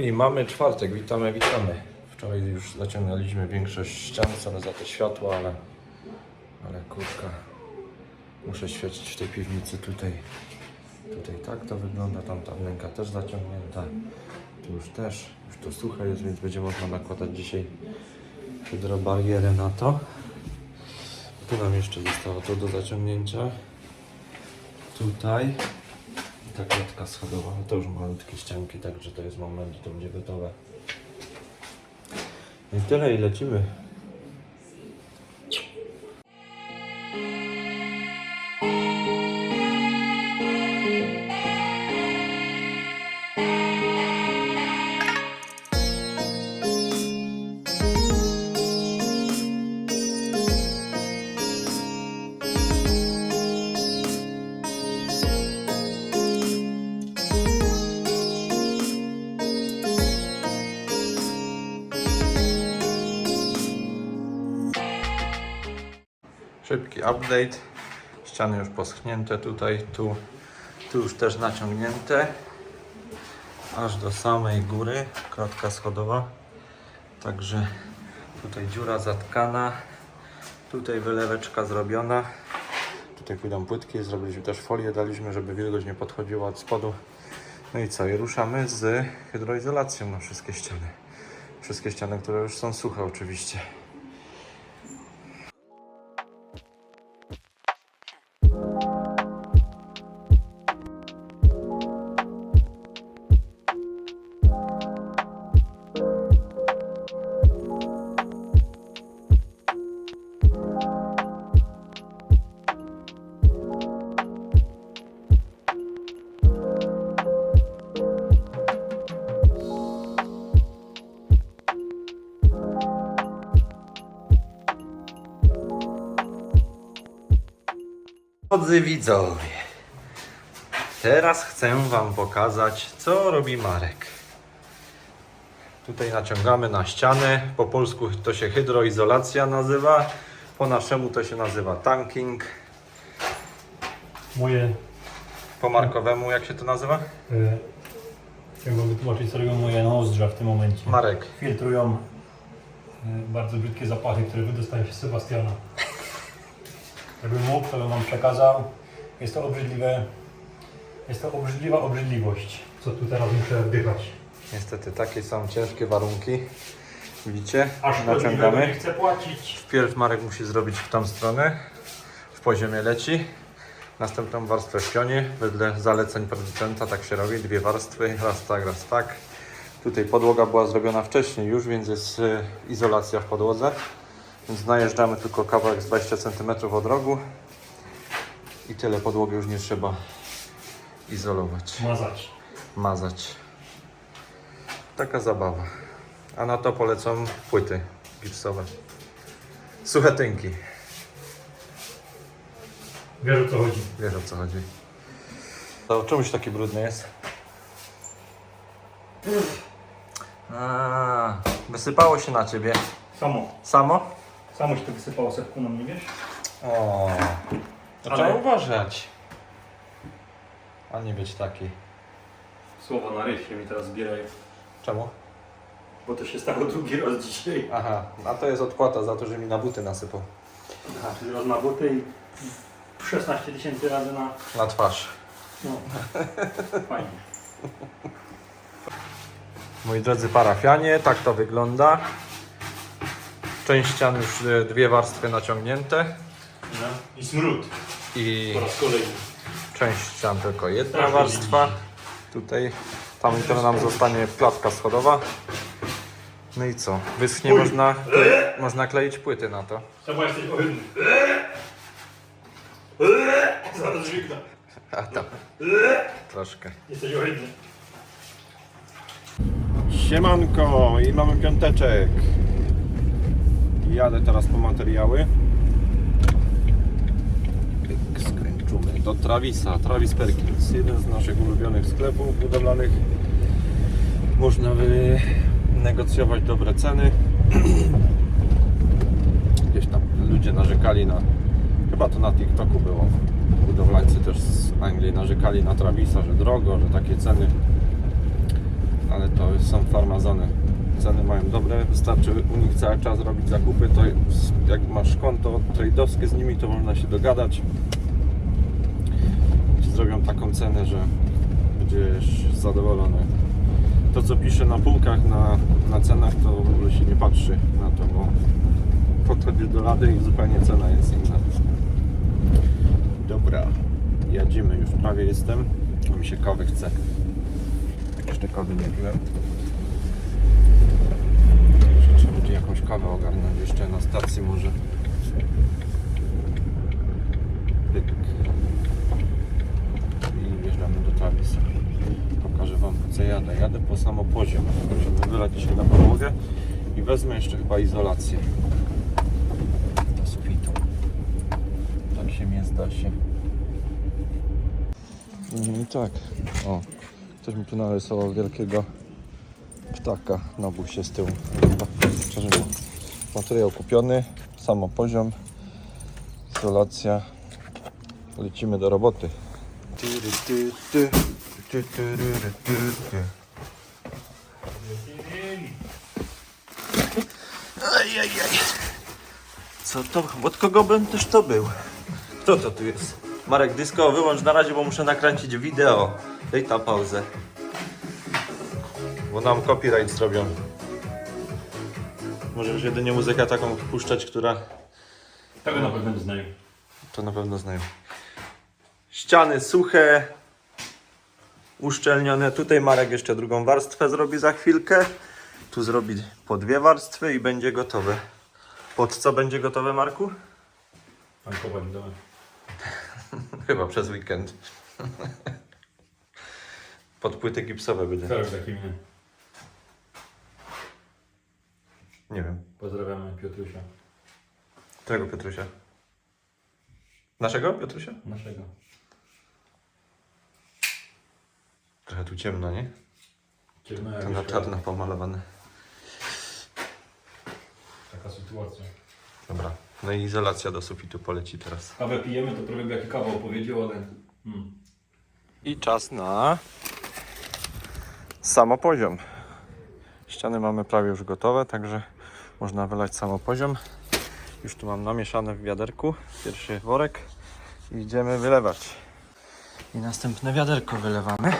i mamy czwartek, witamy, witamy. Wczoraj już zaciągnęliśmy większość ścian, same za te światła, ale, ale kurka, muszę świecić w tej piwnicy tutaj. Tutaj tak to wygląda, tam ta wnęka też zaciągnięta. Tu już też, już to suche jest, więc będzie można nakładać dzisiaj hydrobarierę na to. Tu nam jeszcze zostało to do zaciągnięcia. Tutaj ta klatka schodowa, to już malutkie ścianki, także to jest moment, to będzie gotowe. I tyle i lecimy. Szybki update. Ściany już poschnięte tutaj, tu, tu już też naciągnięte. Aż do samej góry, klatka schodowa. Także tutaj dziura zatkana. Tutaj wyleweczka zrobiona. Tutaj pójdą płytki, zrobiliśmy też folię, daliśmy, żeby wilgoć nie podchodziła od spodu. No i co? I ruszamy z hydroizolacją na wszystkie ściany. Wszystkie ściany, które już są suche oczywiście. Drodzy widzowie, teraz chcę Wam pokazać, co robi Marek. Tutaj naciągamy na ścianę. Po polsku to się hydroizolacja nazywa. Po naszemu to się nazywa tanking. Moje, Po markowemu jak się to nazywa? e, chciałbym wytłumaczyć, co robią moje nozdrza w tym momencie. Marek. Filtrują e, bardzo brzydkie zapachy, które wydostają się z Sebastiana. Jakbym mógł, to bym Wam przekazał. Jest to obrzydliwe, jest to obrzydliwa obrzydliwość, co tu teraz muszę wdychać. Niestety takie są ciężkie warunki. Widzicie? Aż szkodliwego nie Naciągamy. chcę płacić. Wpierw Marek musi zrobić w tą stronę. W poziomie leci. Następną warstwę w pionie. Wedle zaleceń producenta tak się robi. Dwie warstwy. Raz tak, raz tak. Tutaj podłoga była zrobiona wcześniej już, więc jest y, izolacja w podłodze. Więc najeżdżamy tylko kawałek z 20 cm od rogu. I tyle podłogi już nie trzeba izolować, Mazać. mazać. Taka zabawa. A na to polecą płyty gipsowe. Suche tynki. Wiesz o co chodzi. Wiesz o co chodzi. To czemuś taki brudny jest? A, wysypało się na ciebie. Samo. Samo? Samo się to wysypało setku na mnie, wiesz? O, to Ale- trzeba uważać. A nie być taki. Słowa na rysie mi teraz zbierają. Czemu? Bo to się stało drugi raz dzisiaj. Aha, a to jest odpłata za to, że mi na buty nasypał. Aha, czyli raz na buty i 16 tysięcy razy na... Na twarz. No, fajnie. Moi drodzy parafianie, tak to wygląda. Część ścian już e, dwie warstwy naciągnięte No. I smród i po raz kolejny. część ścian tylko jedna Strasznie warstwa. Tutaj, tam to nam zostanie klatka schodowa. No i co? Wyschnie, Uj. można, klei, można kleić płyty na to. Czemu jesteś ohydny? Zaraz żygna. A tam. Troszkę. Jesteś ohydny. Siemanko i mamy piąteczek. Jadę teraz po materiały. Skręcimy do Travisa. Travis Perkins, jeden z naszych ulubionych sklepów budowlanych. Można wynegocjować dobre ceny. Gdzieś tam ludzie narzekali na, chyba to na TikToku było. Budowlańcy też z Anglii narzekali na Travisa, że drogo, że takie ceny. ale to są farmazony. Ceny mają dobre, wystarczy u nich cały czas robić zakupy, to jak masz konto trade'owskie z nimi, to można się dogadać. Zrobią taką cenę, że będziesz zadowolony. To co pisze na półkach, na, na cenach, to w ogóle się nie patrzy na to, bo podchodzisz do lady i zupełnie cena jest inna. Dobra, jadzimy, już prawie jestem. A mi się kawy chce. Jeszcze kawy nie piłem. Jakąś kawę ogarnąć jeszcze na stacji może. Pyk. I wjeżdżamy do Travis. Pokażę Wam co jadę. Jadę po samopoziom. Musimy wylać dzisiaj na podłogę i wezmę jeszcze chyba izolację do sufitu. Tak się nie zda się. I tak. O, ktoś mi tu narysował wielkiego ptaka na busie z tyłu. Szczerze Materiał kupiony, samopoziom, izolacja. Lecimy do roboty. Ajajaj. Co to? Od kogo bym też to był? Kto to tu jest? Marek Dysko, wyłącz na razie, bo muszę nakręcić wideo. Daj ta pauzę. Bo nam copyright zrobią. Możesz jedynie muzykę taką puszczać, która Tego na pewno nie znają. to na pewno znają. Ściany suche, uszczelnione. Tutaj Marek jeszcze drugą warstwę zrobi za chwilkę. Tu zrobi po dwie warstwy i będzie gotowe. Pod co będzie gotowe, Marku? Tankować domu. Chyba przez weekend. Pod płyty gipsowe będzie. Teraz taki mnie. Nie wiem. Pozdrawiamy Piotrusia. Którego Piotrusia? Naszego Piotrusia? Naszego. Trochę tu ciemno, nie? Ciemno jak To na czarno pomalowane. Taka sytuacja. Dobra. No i izolacja do sufitu poleci teraz. Kawę pijemy, to prawie by jaki kawał powiedział, ale... Hmm. I czas na samopoziom. Ściany mamy prawie już gotowe, także można wylać samopoziom. Już tu mam namieszane w wiaderku. Pierwszy worek. I idziemy wylewać. I następne wiaderko wylewamy.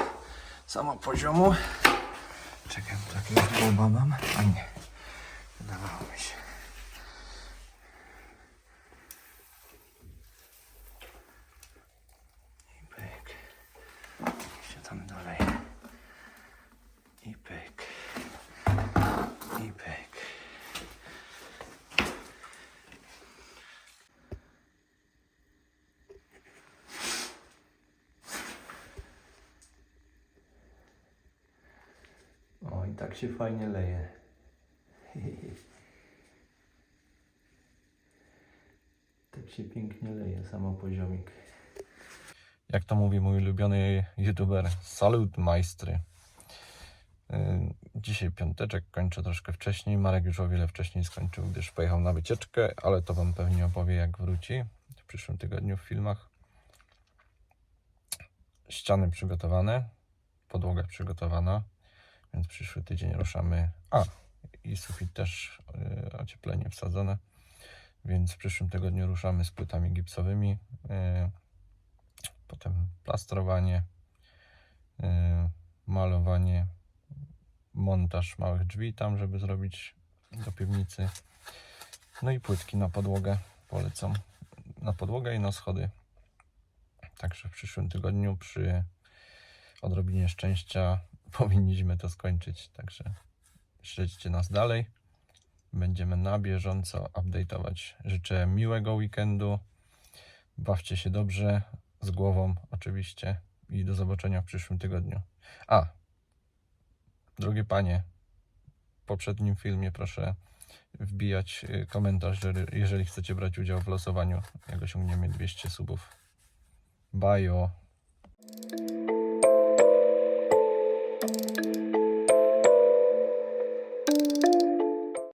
Samopoziomu. Czekam, takiego boba mam. A nie. Wydawało mi się. I pyk. się tam dalej. I pyk. I pyk. O, i tak się fajnie leje. Tak się pięknie leje samopoziomik. Jak to mówi mój ulubiony youtuber, salut majstry. Yy, Dzisiaj piąteczek, kończę troszkę wcześniej. Marek już o wiele wcześniej skończył, gdyż pojechał na wycieczkę, ale to Wam pewnie opowie jak wróci w przyszłym tygodniu w filmach. Ściany przygotowane, podłoga przygotowana, więc przyszły tydzień ruszamy. A, i sufit też yy, ocieplenie wsadzone, więc w przyszłym tygodniu ruszamy z płytami gipsowymi. Yy, potem plastrowanie, yy, malowanie, montaż małych drzwi tam, żeby zrobić do piwnicy. No i płytki na podłogę polecam. Na podłogę i na schody. Także w przyszłym tygodniu przy odrobinie szczęścia powinniśmy to skończyć. Także śledźcie nas dalej. Będziemy na bieżąco update'ować. Życzę miłego weekendu. Bawcie się dobrze, z głową oczywiście i do zobaczenia w przyszłym tygodniu. A, drogie panie, w poprzednim filmie proszę wbijać y, komentarz, że- jeżeli chcecie brać udział w losowaniu, jak osiągniemy 200 subów. Bajo.